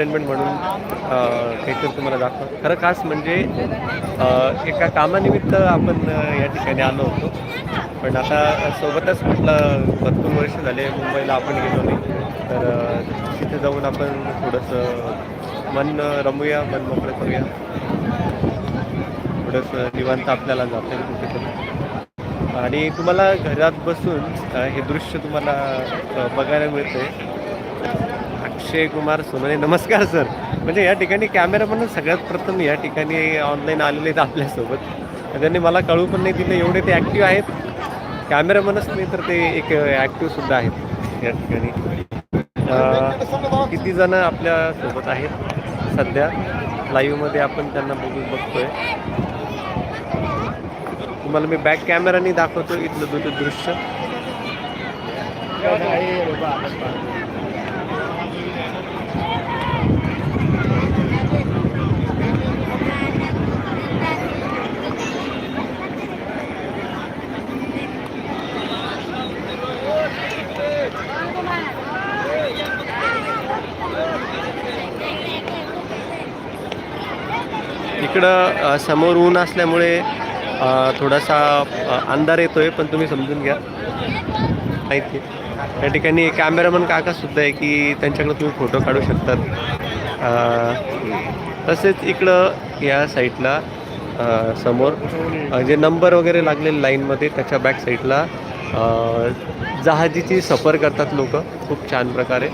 Entertainment म्हणून काहीतरी तुम्हाला दाखवा खरं खास म्हणजे एका कामानिमित्त आपण या ठिकाणी आलो होतो. पण आता सोबतच म्हटलं भरपूर वर्ष झाले मुंबईला आपण गेलो नाही. तर तिथे जाऊन आपण थोडंसं मन रमूया मन मोकळं करूया. थोडंसं निवांत आपल्याला जाता येईल कुठेतरी. आणि तुम्हाला घरात बसून हे दृश्य तुम्हाला बघायला मिळतंय. अक्षय कुमार सोनवणे. नमस्कार सर. म्हणजे या ठिकाणी कॅमेरामॅन सगळ्यात प्रथम या ठिकाणी ऑनलाईन आलेले आहेत आपल्यासोबत. त्यांनी मला कळू पण नाही दिलं एवढे ते ॲक्टिव्ह आहेत. कॅमेरामनच नाही तर ते एक ॲक्टिव्ह सुद्धा आहेत या ठिकाणी. किती जण आपल्यासोबत आहेत? सध्या लाईव्हमध्ये आपण त्यांना बघून बघतोय. तुम्हाला मी बॅक कॅमेराने दाखवतो इथलं दुसरं दृश्य. इकडं समोर ऊन असल्यामुळे थोडासा अंधार अंधार येतोय पण तुम्ही समजून घ्या. माहिती त्या ठिकाणी कॅमेरामन काका सुद्धा आहे की त्यांच्याकडे तुम्ही फोटो काढू शकतात. तसेच इकडं या साईडला समोर जे नंबर वगैरे लागलेले लाईनमध्ये त्याच्या बॅक साईडला जहाजीची सफर करतात लोक खूप छान प्रकारे.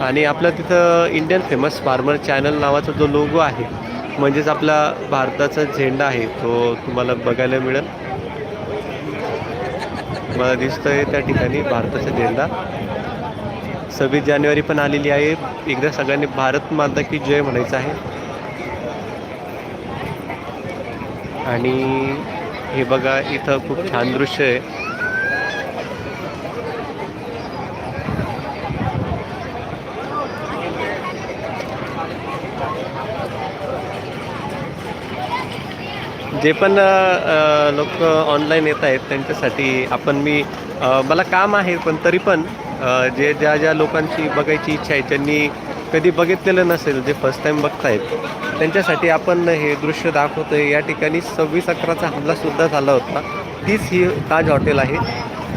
आणि आपलं तिथं इंडियन फेमस फार्मर चॅनल नावाचा जो लोगो आहे म्हणजेच आपला भारताचा झेंडा आहे तो तुम्हाला बघायला मिळेल. मला दिसतंय त्या ठिकाणी भारताचा झेंडा. सव्वीस जानेवारी पण आलेली आहे. एकदा सगळ्यांनी भारत माता की जय म्हणायचं आहे. आणि हे बघा इथं खूप छान दृश्य आहे. जे पण लोक ऑनलाईन येत आहेत त्यांच्यासाठी आपण मी मला काम आहे पण तरी पण जे ज्या ज्या लोकांची बघायची इच्छा आहे ज्यांनी कधी बघितलेलं नसेल जे फर्स्ट टाईम बघतायत त्यांच्यासाठी आपण हे दृश्य दाखवतो आहे या ठिकाणी सव्वीस अकराचा हमलासुद्धा झाला होता. तीच ही ताज हॉटेल आहे.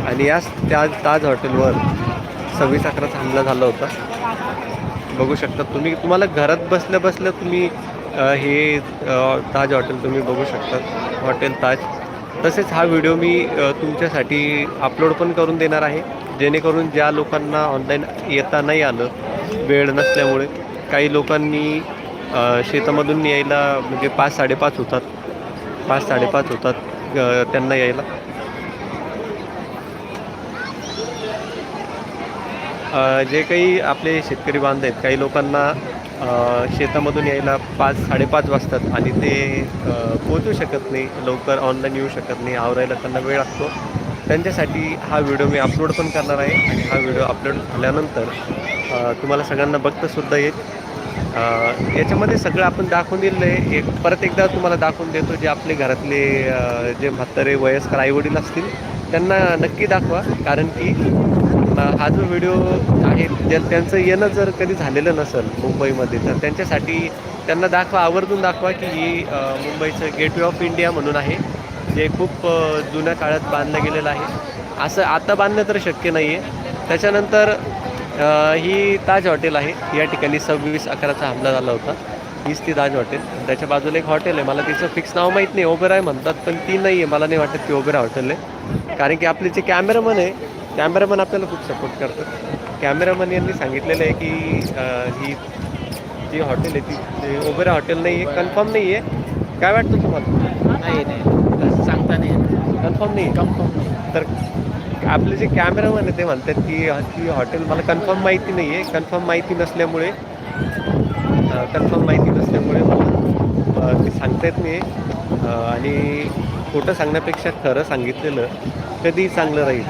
आणि याच त्या ताज हॉटेलवर सव्वीस अकराचा हमला झाला होता. बघू शकता तुम्ही. तुम्हाला घरात बसल्या बसल्या तुम्ही हे ताज हॉटेल तुम्ही बघू शकता. हॉटेल ताज. तसेच हा व्हिडिओ मी तुमच्यासाठी अपलोड पण करून देणार आहे. जेणेकरून ज्या लोकांना ऑनलाईन येता नाही आलं वेळ नसल्यामुळे काही लोकांनी शेतामधून यायला म्हणजे पाच साडेपाच होतात. पाच साडेपाच होतात त्यांना यायला. जे काही आपले शेतकरी बांध आहेत काही लोकांना शेतामधून यायला पाच साडेपाच वाजतात आणि ते पोचू शकत नाही लवकर ऑनलाईन येऊ शकत नाही आवरायला त्यांना वेळ लागतो. त्यांच्यासाठी हा व्हिडिओ मी अपलोड पण करणार आहे आणि हा व्हिडिओ अपलोड झाल्यानंतर तुम्हाला सगळ्यांना बघता येईल. याच्यामध्ये सगळं आपण दाखवून दिलं आहे. एक परत एकदा तुम्हाला दाखवून देतो जे आपले घरातले जे म्हातारे वयस्कर आईवडील असतील त्यांना नक्की दाखवा. कारण की हा जो व्हिडिओ आहे ज्या त्यांचं येणं जर कधी झालेलं नसेल मुंबईमध्ये तर त्यांच्यासाठी त्यांना दाखवा आवर्जून दाखवा की ही मुंबईचं गेटवे ऑफ इंडिया म्हणून आहे जे खूप जुन्या काळात बांधलं गेलेलं आहे. असं आता बांधणं तर शक्य नाही आहे त्याच्यानंतर ही ताज हॉटेल आहे. या ठिकाणी सव्वीस अकराचा हमला झाला होता. हीच ती ताज हॉटेल. त्याच्या बाजूला एक हॉटेल आहे. मला तिचं फिक्स नाव माहीत नाही. ओबेराय म्हणतात पण ती नाही आहे मला नाही वाटत ती ओबेरा हॉटेल आहे. कारण की आपले जे कॅमेरामन आहे कॅमेरामन आपल्याला खूप सपोर्ट करतात. कॅमेरामन यांनी सांगितलेलं आहे की ही जी हॉटेल आहे ती ओबेरा हॉटेल नाही आहे कन्फर्म नाही आहे काय वाटतं तुम्हाला? नाही नाही. सांगता नाही कन्फर्म नाही कन्फर्म नाही. तर आपले जे कॅमेरामन आहे ते म्हणतात की ती हॉटेल मला कन्फर्म माहिती नाही आहे कन्फर्म माहिती नसल्यामुळे कन्फर्म माहिती नसल्यामुळे मला ते सांगता येत नाही आणि खोटं सांगण्यापेक्षा खरं सांगितलेलं कधीही चांगलं राहील.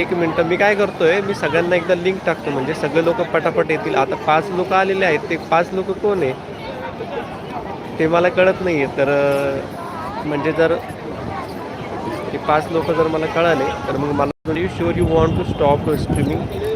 एक मिनटं मी काय करतो आहे मी सगळ्यांना एकदा लिंक टाकतो. म्हणजे सगळे लोक पटापट येतील. आता पाच लोक आलेले आहेत. ते पाच लोक कोण आहे? ते मला कळत नाही आहे तर म्हणजे जर ते पाच लोक जर मला कळाले तर मग मला sure you want to stop streaming